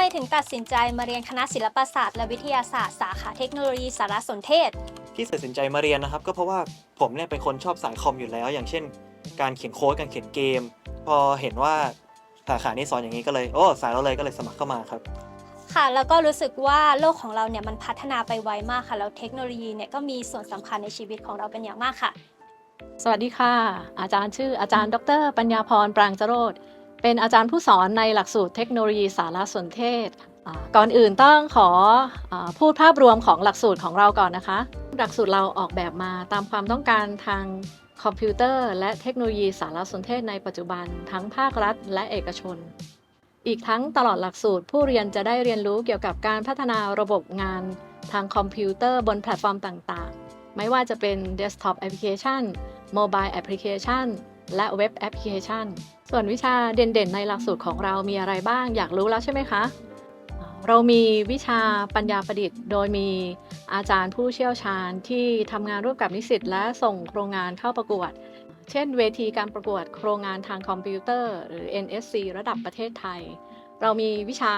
ไมถึงตัดสินใจมาเรียนคณะศิลปศาสตร์และวิทยาศาสตร์สาขาเทคโนโลยีสารสนเทศ ที่ตัดสินใจมาเรียนนะครับ ก็เพราะว่าผมเนี่ยเป็นคนชอบสายคอมอยู่แล้ว อย่างเช่น การเขียนโค้ดการเขียนเกม พอเห็นว่าสาขานี้สอนอย่างนี้ก็เลยโอ้สายเราเลยก็เลยสมัครเข้ามาครับค่ะแล้วก็รู้สึกว่าโลกของเราเนี่ยมันพัฒนาไปไวมากค่ะแล้วเทคโนโลยีเนี่ยก็มีส่วนสำคัญในชีวิตของเราเป็นอย่างมากค่ะ สวัสดีค่ะ อาจารย์ชื่ออาจารย์ ดร ปัญญาพรปรางจโรธ เป็นอาจารย์ผู้สอนในหลักสูตรเทคโนโลยีสารสนเทศ ก่อนอื่นต้องขออพูดภาพรวมของหลักสูตรของเราก่อนนะคะ หลักสูตรเราออกแบบมาตามความต้องการทางคอมพิวเตอร์ และเทคโนโลยีสารสนเทศในปัจจุบันทั้งภาครัฐและเอกชน อีกทั้งตลอดหลักสูตรผู้เรียนจะได้เรียนรู้เกี่ยวกับการพัฒนาระบบงานทางคอมพิวเตอร์บนแพลตฟอร์มต่างๆ ไม่ว่าจะเป็น Desktop Application Mobile Application และเว็บแอปพลิเคชัน ส่วนวิชาเด่นๆ ในหลักสูตรของเรามีอะไรบ้างอยากรู้แล้วใช่ไหมคะ เรามีวิชาปัญญาประดิษฐ์ โดยมีอาจารย์ผู้เชี่ยวชาญที่ทำงานร่วมกับนิสิตและส่งโครงงานเข้าประกวด เช่น เวทีการประกวดโครงงานทางคอมพิวเตอร์ หรือ NSC ระดับประเทศไทย เรามีวิชา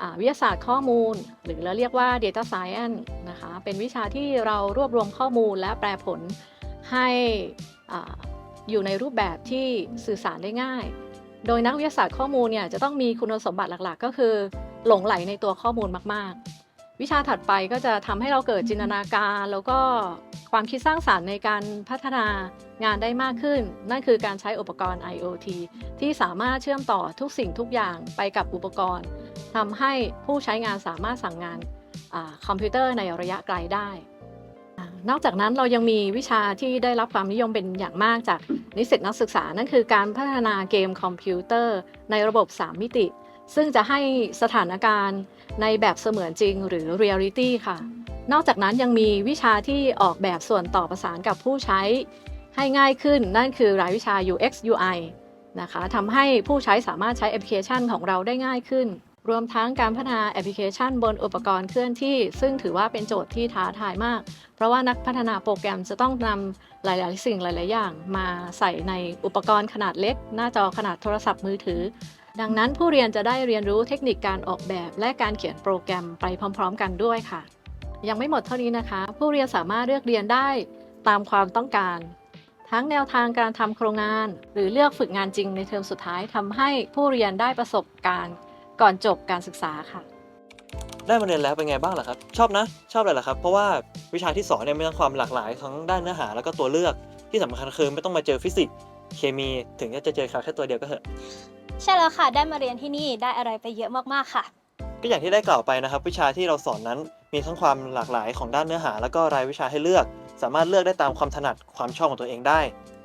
อ่าวิทยาศาสตร์ข้อมูล หรือเราเรียกว่า Data Science นะคะ เป็นวิชาที่เรารวบรวมข้อมูลและแปลผลให้ อยู่ในรูปแบบที่สื่อสารได้ง่าย โดยนักวิทยาศาสตร์ข้อมูลเนี่ยจะต้องมีคุณสมบัติหลักๆ ก็คือ หลงไหลในตัวข้อมูลมากๆ วิชาถัดไปก็จะทำให้เราเกิดจินตนาการ แล้วก็ความคิดสร้างสารรค์ในการพัฒนางานได้มากขึ้น นั่นคือการใช้อุปกรณ์ IoT ที่สามารถเชื่อมต่อทุกสิ่งทุกอย่างไปกับอุปกรณ์ทำให้ผู้ใช้งานสามารถสั่งงานอคอมพิวเตอร์ในระยะไกลได้นอกจากนั้นเรายังมีวิชาที่ได้รับความนิยมเป็นอย่างมากจาก นิสิตนักศึกษานั่นคือการพัฒนาเกมคอมพิวเตอร์ในระบบ 3 มิติ ซึ่งจะให้สถานการณ์ในแบบเสมือนจริงหรือ Reality ค่ะ นอกจากนั้นยังมีวิชาที่ออกแบบส่วนต่อประสานกับผู้ใช้ ให้ง่ายขึ้นนั่นคือรายวิชา UX UI นะคะทำให้ผู้ใช้สามารถใช้แอปพลิเคชันของเราได้ง่ายขึ้น รวมทั้งการพัฒนาแอปพลิเคชันบนอุปกรณ์เคลื่อนที่ ซึ่งถือว่าเป็นโจทย์ที่ท้าทายมาก เพราะว่านักพัฒนาโปรแกรมจะต้องนำหลาย ๆ สิ่งหลาย ๆ อย่าง มาใส่ในอุปกรณ์ขนาดเล็ก หน้าจอขนาดโทรศัพท์มือถือ ดังนั้นผู้เรียนจะได้เรียนรู้เทคนิคการออกแบบ และการเขียนโปรแกรมไปพร้อม ๆ กันด้วยค่ะ ยังไม่หมดเท่านี้นะคะ ผู้เรียนสามารถเลือกเรียนได้ตามความต้องการทั้งแนวทางการทำโครงงาน หรือเลือกฝึกงานจริงในเทอมสุดท้ายทำให้ผู้เรียนได้ประสบการณ์ ก่อนจบการศึกษาค่ะ ได้มาเรียนแล้วเป็นไงบ้างล่ะครับ ชอบนะ ชอบเลยล่ะครับ เพราะว่าวิชาที่สอนเนี่ยมีทั้งความหลากหลายทั้งด้านเนื้อหาแล้วก็ตัวเลือกที่สำคัญคือไม่ต้องมาเจอฟิสิกส์เคมีถึงจะเจอคาแค่ตัวเดียวก็เถอะใช่แล้วค่ะ ได้มาเรียนที่นี่ได้อะไรไปเยอะมากๆค่ะ ก็อย่างที่ได้กล่าวไปนะครับ วิชาที่เราสอนนั้นมีทั้งความหลากหลายของด้านเนื้อหา แล้วก็รายวิชาให้เลือก สามารถเลือกได้ตามความถนัดความชอบของตัวเองได้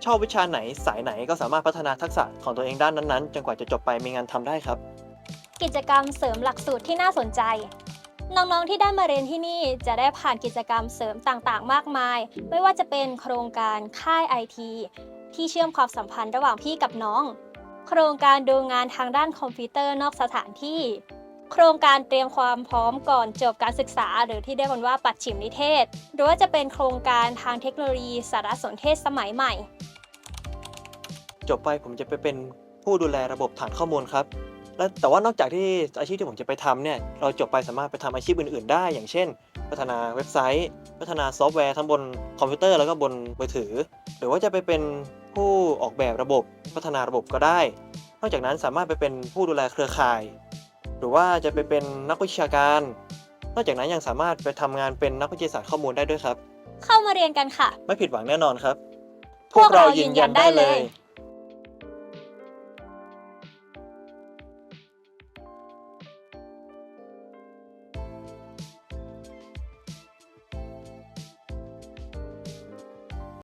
ชอบวิชาไหนสายไหนก็สามารถพัฒนาทักษะของตัวเองด้านนั้นๆจนกว่าจะจบไปมีงานทำได้ครับ กิจกรรมเสริมหลักสูตรที่น่าสนใจ น้องๆที่ได้มาเรียนที่นี่จะได้ผ่านกิจกรรมเสริมต่างๆ มากมาย ไม่ว่าจะเป็นโครงการค่ายไอทีที่เชื่อมความสัมพันธ์ระหว่างพี่กับน้อง โครงการดูงานทางด้านคอมพิวเตอร์นอกสถานที่ โครงการเตรียมความพร้อมก่อนจบการศึกษา หรือที่เรียกกันว่าปัดฉิมนิเทศ หรือว่าจะเป็นโครงการทางเทคโนโลยีสารสนเทศสมัยใหม่ จบไปผมจะไปเป็นผู้ดูแลระบบฐานข้อมูลครับ และแต่ว่านอกจากที่อาชีพที่ผมจะไปทำเนี่ยเราจบไปสามารถไปทำอาชีพอื่น ๆ ได้ อย่างเช่น พัฒนาเว็บไซต์ พัฒนาซอฟต์แวร์ทั้งบนคอมพิวเตอร์แล้วก็บนมือถือ หรือว่าจะไปเป็นผู้ออกแบบระบบ พัฒนาระบบก็ได้ นอกจากนั้นสามารถไปเป็นผู้ดูแลเครือข่าย หรือว่าจะไปเป็นนักวิชาการ นอกจากนั้นยังสามารถไปทำงานเป็นนักวิทยาศาสตร์ข้อมูลได้ด้วยครับ เข้ามาเรียนกันค่ะ ไม่ผิดหวังแน่นอนครับ พวกเรายืนยันได้เลย